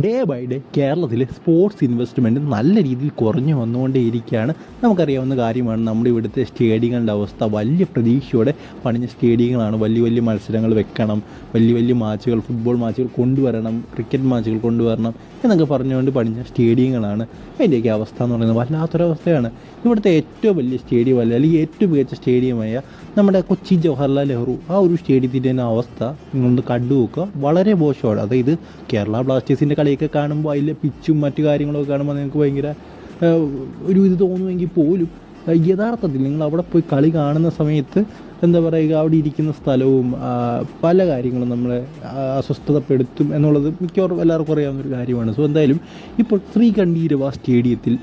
Day by day കേരളത്തിൽ sports investment നല്ല രീതിയിൽ കുറഞ്ഞു വന്നുകൊണ്ടേയിരിക്കുകയാണ്. നമുക്കറിയാവുന്ന കാര്യമാണ് നമ്മുടെ ഇവിടുത്തെ സ്റ്റേഡിയങ്ങളുടെ അവസ്ഥ. വലിയ പ്രതീക്ഷയോടെ പണിഞ്ഞ സ്റ്റേഡിയങ്ങളാണ്. വലിയ വലിയ മത്സരങ്ങൾ വെക്കണം. വലിയ വലിയ മാച്ചുകൾ ഫുട്ബോൾ മാച്ചുകൾ കൊണ്ടുവരണം ക്രിക്കറ്റ് മാച്ചുകൾ കൊണ്ടുവരണം എന്നൊക്കെ പറഞ്ഞുകൊണ്ട് പണിഞ്ഞ സ്റ്റേഡിയങ്ങളാണ്. അതിന്റെയൊക്കെ അവസ്ഥ എന്ന് പറയുന്നത് വല്ലാത്തൊരവസ്ഥയാണ്. ഇവിടുത്തെ ഏറ്റവും വലിയ സ്റ്റേഡിയം അല്ല അല്ലെങ്കിൽ ഏറ്റവും മികച്ച സ്റ്റേഡിയമായ നമ്മുടെ കൊച്ചി ജവഹർലാൽ നെഹ്റു. ആ ഒരു സ്റ്റേഡിയത്തിന്റെ അവസ്ഥ നിങ്ങളൊന്ന് കണ്ടു നോക്കുക വളരെ മോശമാണ്. അതായത് കേരള ബ്ലാസ്റ്റേഴ്സിന്റെ കളിയൊക്കെ കാണുമ്പോൾ അതിലെ പിച്ചും മറ്റു കാര്യങ്ങളൊക്കെ കാണുമ്പോൾ നിങ്ങൾക്ക് ഭയങ്കര ഒരു ഇത് തോന്നുമെങ്കിൽ പോലും യഥാർത്ഥത്തിൽ നിങ്ങൾ അവിടെ പോയി കളി കാണുന്ന സമയത്ത് എന്താ പറയുക അവിടെ ഇരിക്കുന്ന സ്ഥലവും പല കാര്യങ്ങളും നമ്മളെ അസ്വസ്ഥതപ്പെടുത്തും എന്നുള്ളത് മിക്കവാറും എല്ലാവർക്കും അറിയാവുന്ന ഒരു കാര്യമാണ്. സോ എന്തായാലും ഇപ്പോൾ ശ്രീകണ്ഠീരവ സ്റ്റേഡിയത്തിൽ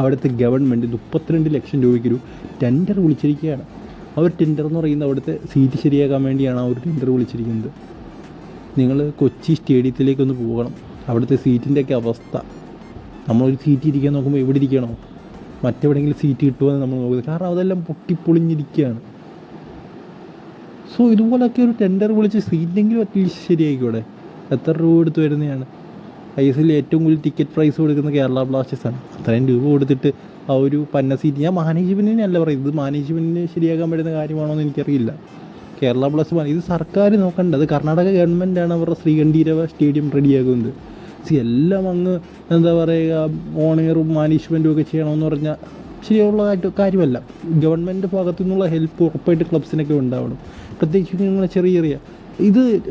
അവിടുത്തെ ഗവൺമെന്റ് മുപ്പത്തിരണ്ട് ലക്ഷം രൂപയ്ക്കൊരു ടെൻഡർ വിളിച്ചിരിക്കുകയാണ്. അവർ ടെൻഡർ എന്ന് പറയുന്നത് അവിടുത്തെ സീറ്റ് ശരിയാക്കാൻ വേണ്ടിയാണ് ആ ഒരു ടെൻഡർ വിളിച്ചിരിക്കുന്നത്. നിങ്ങൾ കൊച്ചി സ്റ്റേഡിയത്തിലേക്കൊന്ന് പോകണം. അവിടുത്തെ സീറ്റിന്റെയൊക്കെ അവസ്ഥ. നമ്മളൊരു സീറ്റ് ഇരിക്കാൻ നോക്കുമ്പോൾ എവിടെ ഇരിക്കണോ? മറ്റെവിടെയെങ്കിലും സീറ്റ് കിട്ടുമെന്ന് നമ്മൾ നോക്കുന്നത് കാരണം അതെല്ലാം പൊട്ടിപ്പൊളിഞ്ഞിരിക്കുകയാണ്. സോ ഇതുപോലൊക്കെ ഒരു ടെൻഡർ വിളിച്ച് സീറ്റെങ്കിലും അറ്റ്ലീസ്റ്റ് ശരിയായിക്കോടെ. എത്ര രൂപ എടുത്ത് വരുന്നതാണ്? ഐ എസ് എല്ലിൽ ഏറ്റവും കൂടുതൽ ടിക്കറ്റ് പ്രൈസ് കൊടുക്കുന്ന കേരള ബ്ലാസ്റ്റേഴ്സാണ് അത്രയും രൂപ കൊടുത്തിട്ട് ആ ഒരു പന്ന സീറ്റ് ഞാൻ മാനേജ്മെന്റിനെ അല്ല പറയുന്നത്. ഇത് മാനേജ്മെന്റിന് ശരിയാക്കാൻ പറ്റുന്ന കാര്യമാണോ എന്ന് എനിക്കറിയില്ല. കേരള ബ്ലാസ്റ്റേഴ്സ് ഇത് സർക്കാർ നോക്കേണ്ടത് കർണാടക ഗവൺമെന്റാണ് അവരുടെ ശ്രീകണ്ഠീരവ സ്റ്റേഡിയം റെഡിയാക്കുന്നത് എല്ലാം അങ്ങ് എന്താ പറയുക ഓണയറും മാനേജ്മെന്റും ഒക്കെ ചെയ്യണമെന്ന് പറഞ്ഞാൽ ശരിയുള്ള കാര്യം- കാര്യമല്ല. ഗവൺമെന്റ് ഭാഗത്തു നിന്നുള്ള ഹെൽപ്പ് ഉറപ്പായിട്ട് ക്ലബ്സിനൊക്കെ ഉണ്ടാവണം. പ്രത്യേകിച്ച് നിങ്ങൾ ചെറിയ ചെറിയ. ഇത്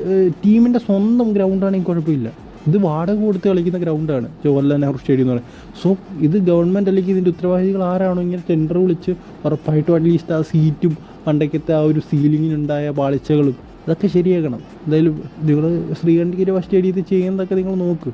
ടീമിന്റെ സ്വന്തം ഗ്രൗണ്ടാണെങ്കിൽ കുഴപ്പമില്ല. ഇത് വാടക കൊടുത്ത് കളിക്കുന്ന ഗ്രൗണ്ടാണ് ജവഹർലാൽ നെഹ്റു സ്റ്റേഡിയം എന്ന് പറയുന്നത് സോ ഇത് ഗവൺമെന്റ് അല്ലെങ്കിൽ ഇതിന്റെ ഉത്തരവാദികൾ ആരാണോ ഇങ്ങനെ ടെൻഡർ വിളിച്ച് ഉറപ്പായിട്ടും അറ്റ്ലീസ്റ്റ് ആ സീറ്റും പണ്ടൊക്കത്തെ ആ ഒരു സീലിങ്ങിനുണ്ടായ പാളിച്ചകളും അതൊക്കെ ശരിയാക്കണം. എന്തായാലും നിങ്ങൾ ശ്രീകണ്ഠഗിരി സ്റ്റേഡിയത്തിൽ ചെയ്യുന്നതൊക്കെ നിങ്ങൾ നോക്ക്.